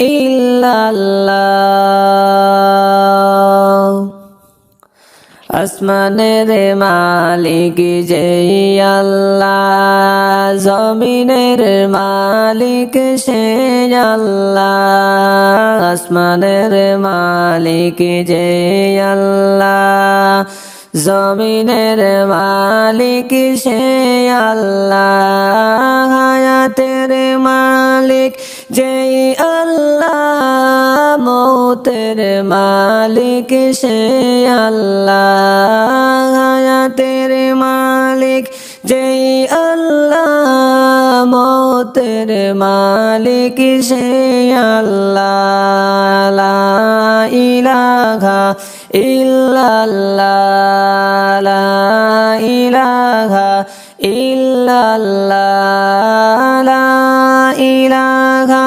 ইল্লাল্লাহ। আসমানের মালিক যে আল্লাহ, জমিনের মালিক সে আল্লাহ। আসমানের মালিক যে আল্লাহ, জমিনের মালিক সে আল্লাহ। হায়াতের মালিক যে আল্লাহ। মৌতের মালিক সে আল্লাহ, হায়াতের মালিক। যে আল্লাহ মৌতের মালিক সে আল্লাহ, লা ইলাহা ইল্লাল্লাহ, লা ইলাহা ইল্লাল্লাহ, লা ইলাহা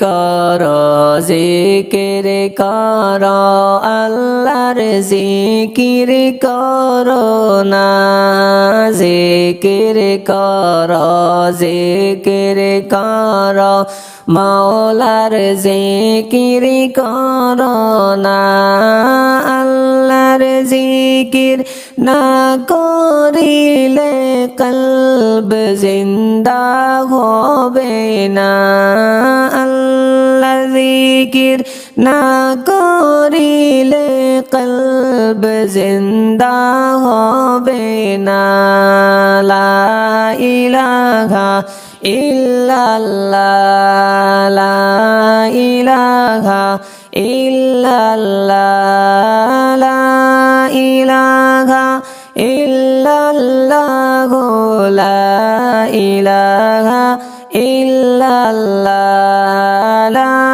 কর জিকিরে কর আল্লাহর জিকির কর না। জিকির কর জিকির কর মাওলার জিকির কর না আল্লাহর জিকির না করিলে কলব জিন্দা হবে না। আল্লাহ জিকির না করিলে কলব জিন্দা হবে না। লা ইলাহা ইল্লাল্লাহ। লা ইলাহা ইল্লাল্লাহ। লা ইলাহা ইল্লাল্লাহ। লা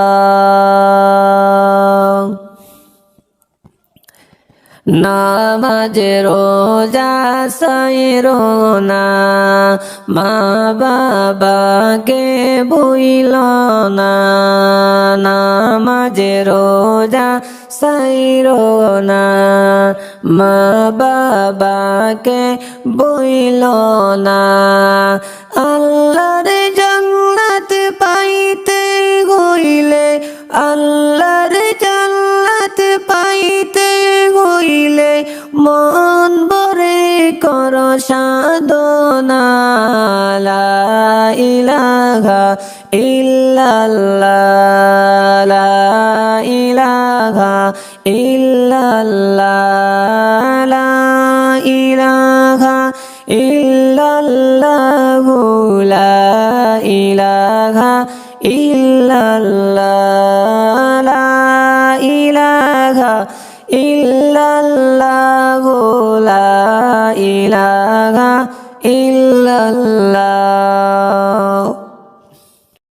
নামাজ রোজা সাইরো না। মা বাবাকে বইল না। নামাজ রোজা সাইরো না। মা বাবাকে বইল না। আল্লাহর সাধনা লা ইলাহা ইল্লাল্লাহ, লা ইলাহা ইল্লাল্লাহ, লা ইলাহা ইল্লাল্লাহ, লা ইলাহা ইল্লাল্লাহ, লা ইলাহা ইলাহা illallah